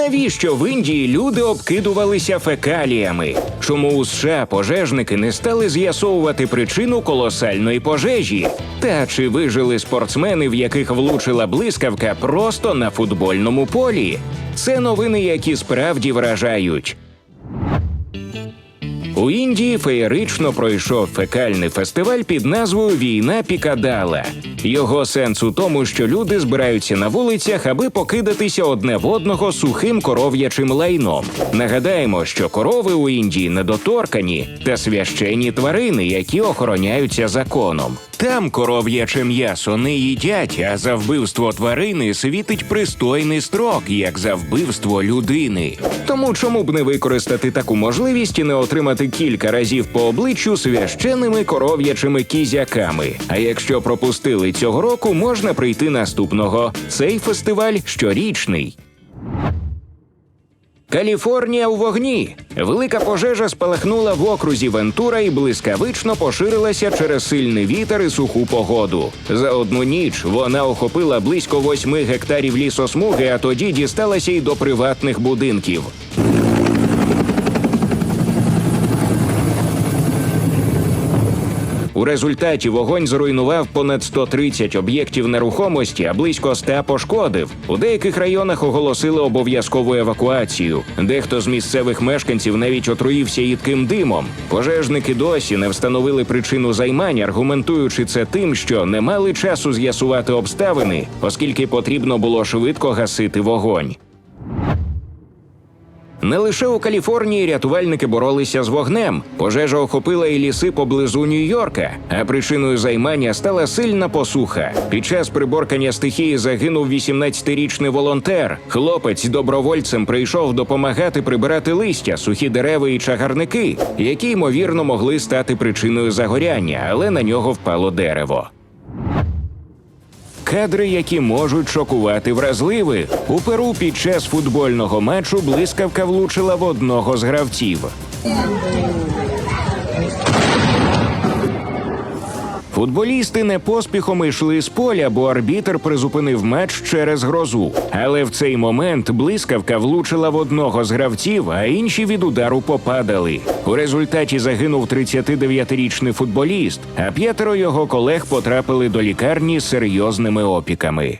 Навіщо в Індії люди обкидувалися фекаліями? Чому у США пожежники не стали з'ясовувати причину колосальної пожежі? Та чи вижили спортсмени, в яких влучила блискавка просто на футбольному полі? Це новини, які справді вражають. У Індії феєрично пройшов фекальний фестиваль під назвою Війна Пікадала. Його сенс у тому, що люди збираються на вулицях, аби покидатися одне в одного сухим коров'ячим лайном. Нагадаємо, що корови у Індії недоторкані та священні тварини, які охороняються законом. Там коров'яче м'ясо не їдять, а за вбивство тварини світить пристойний строк, як за вбивство людини. Тому чому б не використати таку можливість і не отримати кілька разів по обличчю священними коров'ячими кізяками? А якщо пропустили цього року, можна прийти наступного. Цей фестиваль щорічний. Каліфорнія у вогні. Велика пожежа спалахнула в окрузі Вентура і блискавично поширилася через сильний вітер і суху погоду. За одну ніч вона охопила близько восьми гектарів лісосмуги, а тоді дісталася й до приватних будинків. У результаті вогонь зруйнував понад 130 об'єктів нерухомості, а близько 100 пошкодив. У деяких районах оголосили обов'язкову евакуацію. Дехто з місцевих мешканців навіть отруївся їдким димом. Пожежники досі не встановили причину займань, аргументуючи це тим, що не мали часу з'ясувати обставини, оскільки потрібно було швидко гасити вогонь. Не лише у Каліфорнії рятувальники боролися з вогнем. Пожежа охопила і ліси поблизу Нью-Йорка, а причиною займання стала сильна посуха. Під час приборкання стихії загинув 18-річний волонтер. Хлопець добровольцем прийшов допомагати прибирати листя, сухі дерева і чагарники, які ймовірно могли стати причиною загоряння, але на нього впало дерево. Кадри, які можуть шокувати вразливих. У Перу під час футбольного матчу блискавка влучила в одного з гравців. Футболісти не поспіхом йшли з поля, бо арбітр призупинив матч через грозу. Але в цей момент блискавка влучила в одного з гравців, а інші від удару попадали. У результаті загинув 39-річний футболіст, а п'ятеро його колег потрапили до лікарні з серйозними опіками.